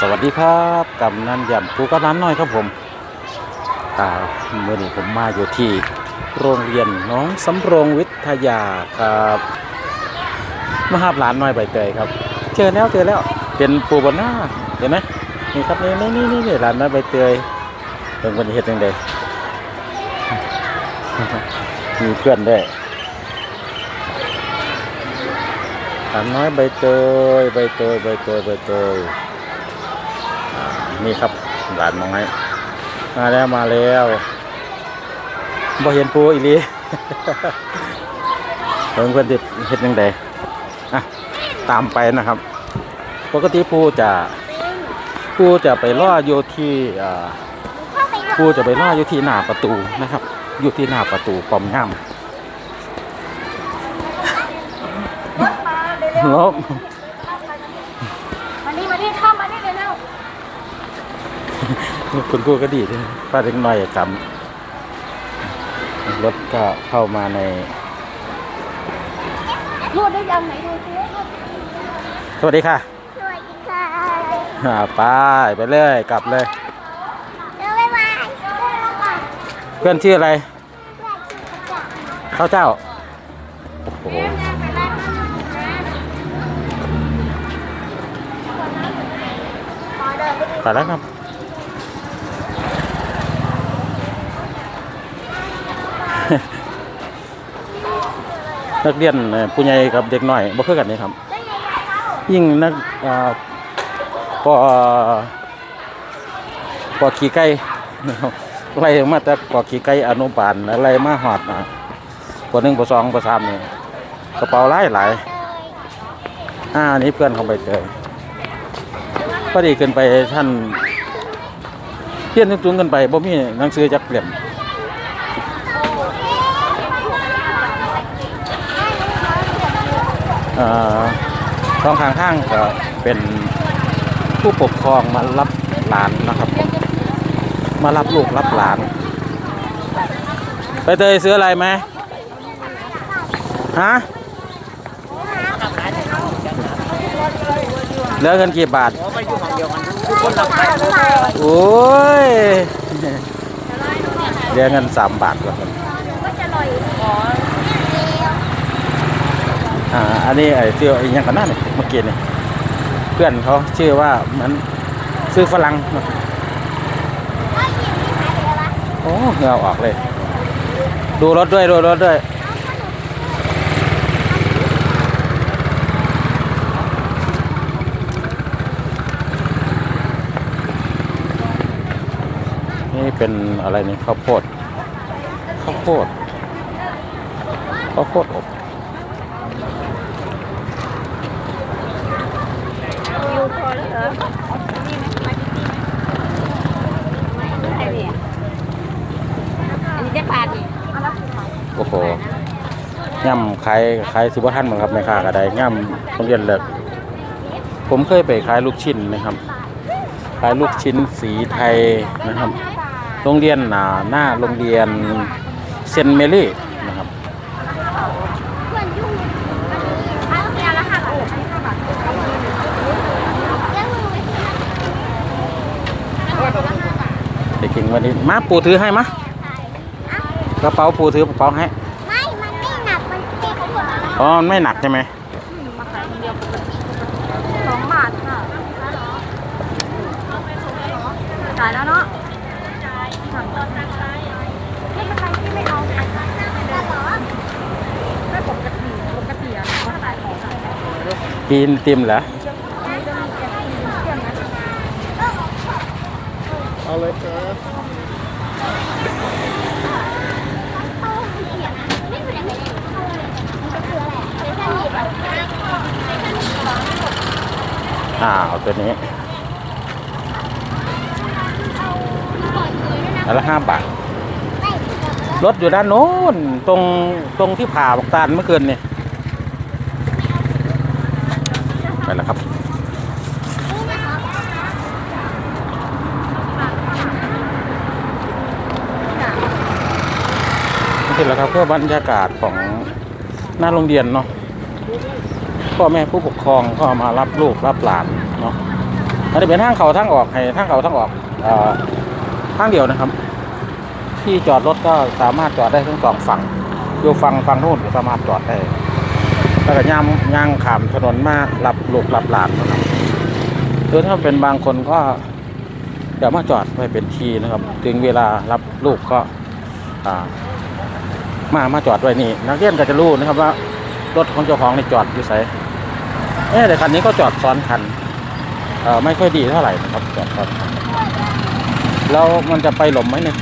สวัสดีครับกำนันยำปูกำนันน้อยครับผมอ่าเมื่อนี้ผมมาอยู่ที่โรงเรียนน้องสำโรงวิทยาครับมาหาหลานน้อยใบเตยครับเจอแล้วเจอแล้วเป็นปูบนหน้าเห็นไหมนี่ครับนี่นี่นี่นี่หลานน้อยใบเตยเป็นคนเฮ็ดยังไงมีเพื่อนด้วยหลานน้อยใบเตยใบเตยใบเตยใบเตย นี่ครับหลานมองให้มาแล้วมาแล้วบ่เห็นปูอีหลีเพิ่งเพิ่นติดเฮ็ดยังไงอะตามไปนะครับ ปกติปูจะปูจะไปล่ออยู่ที่อ่าปูจะไปล่ออยู่ที่หน้าประตูนะครับ อยู่ที่หน้าประตูปอมย่ามงบมานี่มานี่เข้ามานี่เร็ว คุณครูก็ดีด้วยป้าเล็กน้อยจำรถก็เข้ามาในๆรูดได้ยังไหนดูซิรูดสวัสดีค่ะ สวัสดีค่ะอ่าไปไปเลยกลับเลย เดี๋ยวไม่มาเดี๋ยวไม่มาเพื่อนชื่ออะไรเพื่อนชื่อกระจ่างข้าวเจ้าโอ้โหขอเดินไปดูไปแล้วครับ นักเรียนผู้ใหญ่กับเด็กน้อยบ่คือกันนี่ครับได้ยังไงเล่ายิ่งนักปอปอขี่ไก่นะครับไล่มาแต่ปอขี่ไก่อนุบาลไล่มาหอดอะปอหนึ่งปอสองปอสามนี่กระเป๋าหลายหลายอ่าอันนี้เพื่อนเขาไปเจอพอดีขึ้นไปท่านเพี้ยนจุงกันไปบ่มีหนังสือจักเปลี่ยนอ่า สองข้างข้างก็เป็นผู้ปกครองมารับหลานนะครับ มารับลูกรับหลาน ไปเตยซื้ออะไรไหมฮะเหลือเงินกี่บาทโอ้ยเหลือเงินสามบาทกว่าครับก็จะลอย อ่าอันนี้ไอ้เที่ยวไอ้ยังกันนั่นนี่เมื่อกี้นี่เพื่อนเขาชื่อว่ามันซื้อฝรั่งโอ้เงื่อออกเลย ดูรถด้วยดูรถด้วยนี่เป็นอะไรนี่ข้าวโพดข้าวโพดข้าวโพดอบ อยู่พอแล้วเหรอนี่ไหมมาที่นี่ไหมไม่ใช่เนี่ยอันนี้ได้ปาดนี่เอาละคุณหมอ โอ้โห ย่ำขายขายสิบท่านเหมือนครับแม่ค้าก็ได้ย่ำโรงเรียนเลิกผมเคยไปขายลูกชิ้นนะครับ ขายลูกชิ้นสีไทยนะครับ โรงเรียนหนาหน้าโรงเรียนเซนเมลี่นะครับเด็กเก่งวันนี้มาปูถือให้มะกระเป๋าปูถือกระเป๋าให้ อ๋อมันไม่หนักใช่ไหมมาขายคนเดียวสองบาทค่ะจ่ายแล้วเนาะไม่เป็นไรที่ไม่เอาไม่ปกติปกติอะเขาขายของอะกินติมเหรอเอาเลยครับ เอาตัวนี้อันละห้าบาท รถอยู่ด้านโน้น ตรงตรงที่ผ่าบอกตาลเมื่อคืนนี่ไปแล้วครับนี่แหละครับเพื่อบรรยากาศของหน้าโรงเรียนเนาะพ่อแม่ผู้ปกครองก็มารับลูกรับหลาน เนาะอันนี้เป็นทางเขาทางออกให้ทางเขาทางออกอทางเดียวนะครับ ที่จอดรถก็สามารถจอดได้ทั้งสองฝั่งอยู่ฝั่งฝั่งนู้นก็สามารถจอดได้แล้วก็ย่างย่างขามถนนมารับลูกรับหลานนะครับหรือถ้าเป็นบางคนก็เดี๋ยวมาจอดไว้เป็นทีนะครับ ถึงเวลารับลูกก็มามาจอดไว้นี่นักเรียนก็จะรู้นะครับว่ารถของเจ้าของในจอดอยู่ไสเอ๊ะแต่คันนี้ก็จอดซ้อนคัน ไม่ค่อยดีเท่าไหร่นะครับจอดซ้อนคันแล้วมันจะไปหลมไหมเนี่ย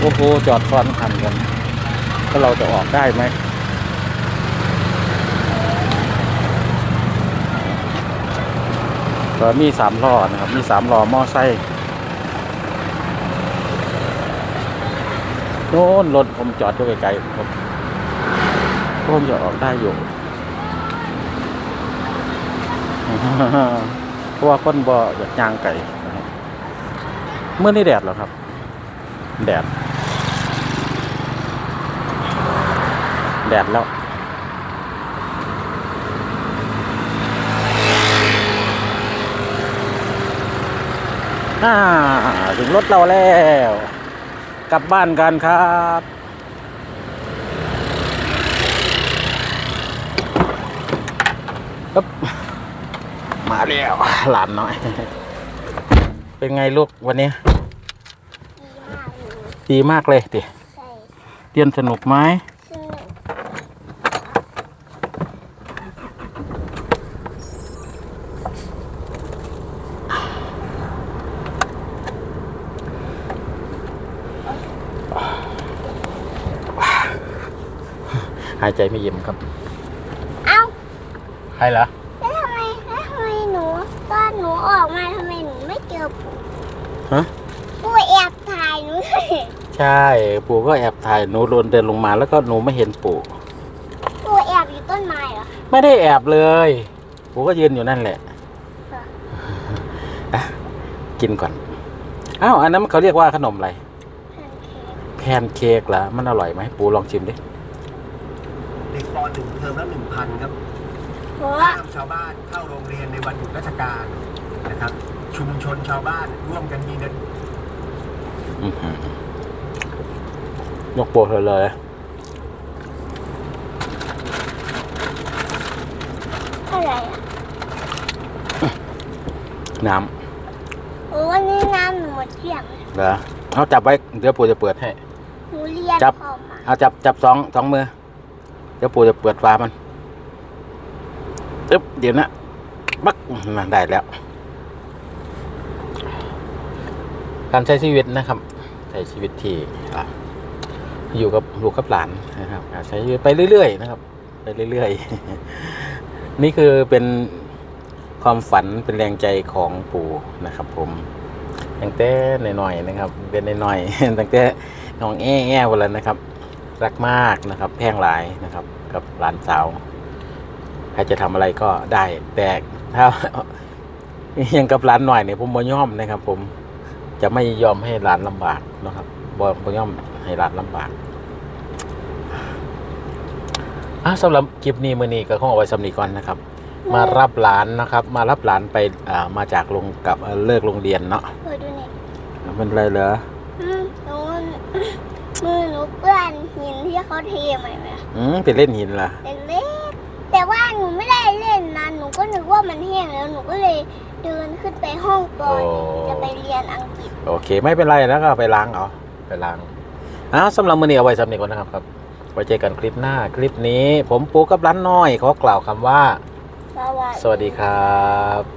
โอ้โหจอดซ้อนคันกันแล้วเราจะออกได้ไหมก็มีสามล้อนะครับ มีสามล้อมอไซค์โน่นรถผมจอดอยู่ไกลๆผมผมจะออกได้อยู่ เพราะว่าคนบ่อยากย่างไก่เมื่อนี่แดดเหรอครับ แดด แดดแล้วอ่าถึงรถเราแล้ว กลับบ้านกันครับปึ๊บ มาแล้วหลานน้อย เป็นไงลูกวันนี้ ดีมากเลยดีมากเลยดิใส่เรียนสนุกไหมซึ่งหายใจไม่เย็นครับ เอ้าใครเหรอ แล้วทำไมแล้วทำไมหนูต อนหนูออกมาทำไมหนูไม่เจอปู่ฮะ ปู่แอบถ่ายหนูเลยใช่ ปู่ก็แอบถ่ายหนูโดนเดินลงมาแล้วก็หนูไม่เห็นปู่ ปู่แอบอยู่ต้นไม้เหรอ ไม่ได้แอบเลย ปู่ก็ยืนอยู่นั่นแหละค่ะ อะกินก่อน อ้าวอันนั้นเขาเรียกว่าขนมอะไร แพนเค้กแพนเค้กเหรอมันอร่อยไหมปู่ลองชิมดิ เด็กป .1 เทอมละ1,000 ครับเพราะว่าห้ามชาวบ้านเข้าโรงเรียนในวันหยุดราชการ นะครับ ชุมชนชาวบ้านร่วมกันมีเงินอื้อหือยกโปรเลยเลย อะไรอะน้โอ้วันนี้น้ำหนูหมดเกลี้ยงำเหรอเอาจับไว้ เดี๋ยวปู่จะเปิดให้ หนูเรียนจับ พอมาเอาจับจับสองสองมือ เดี๋ยวปู่จะเปิดฝามันตึ๊บเดี๋ยวนะ บักนั่นได้แล้ว การใช้ชีวิตนะครับ ใช้ชีวิตที่อยู่กับลูกกับหลานนะครับใช้ชีวิตไปเรื่อยๆนะครับ ไปเรื่อยๆ นี่คือเป็นความฝันเป็นแรงใจของปู่นะครับ ผมตั้งแต่หน่อยๆนะครับ เป็นหน่อยๆตั้งแต่น้องแอ้แอ้วันล้วนะครับ รักมากนะครับ แพงหลายนะครับ กับหลานสาวใครจะทำอะไรก็ได้ แต่ถ้ายังกับหลานหน่อยเนี่ยผมบ่ยอมนะครับ ผม จะไม่ยอมให้หลานลำบากนะครับบ่บ่ยอมให้หลานลำบากอะสำหรับคลิปนี้มื้อนี้ก็คงเอาไว้สำนีก่อนนะครับ มารับหลานนะครับ มารับหลานไปอ่ามาจากโรงกับเอ่อเลิกโรงเรียนเนาะเปิดดูเน็ตมันอะไรเหรออืมหนูมือหนูเปื้อนหินที่เขาเทใหม่ไหมอืมไปเล่นหินล่ะเล็กๆแต่ว่าหนูไม่ได้เล่นนะหนูก็นึกว่ามันแห้งแล้วหนูก็เลย เดินขึ้นไปห้องก่อนโอ้จะไปเรียนอังกฤษ โอเค ไม่เป็นไรแล้วก็ไปล้างเอาไปล้างอ้าวสำหรับมื้อนี้เอาไว้สำนีก่อนนะครับครับ ไว้เจอกันคลิปหน้าคลิปนี้ ผมปูกับร้านน้อยขอกล่าวคำว่า สวัสดีสวัสดีครับ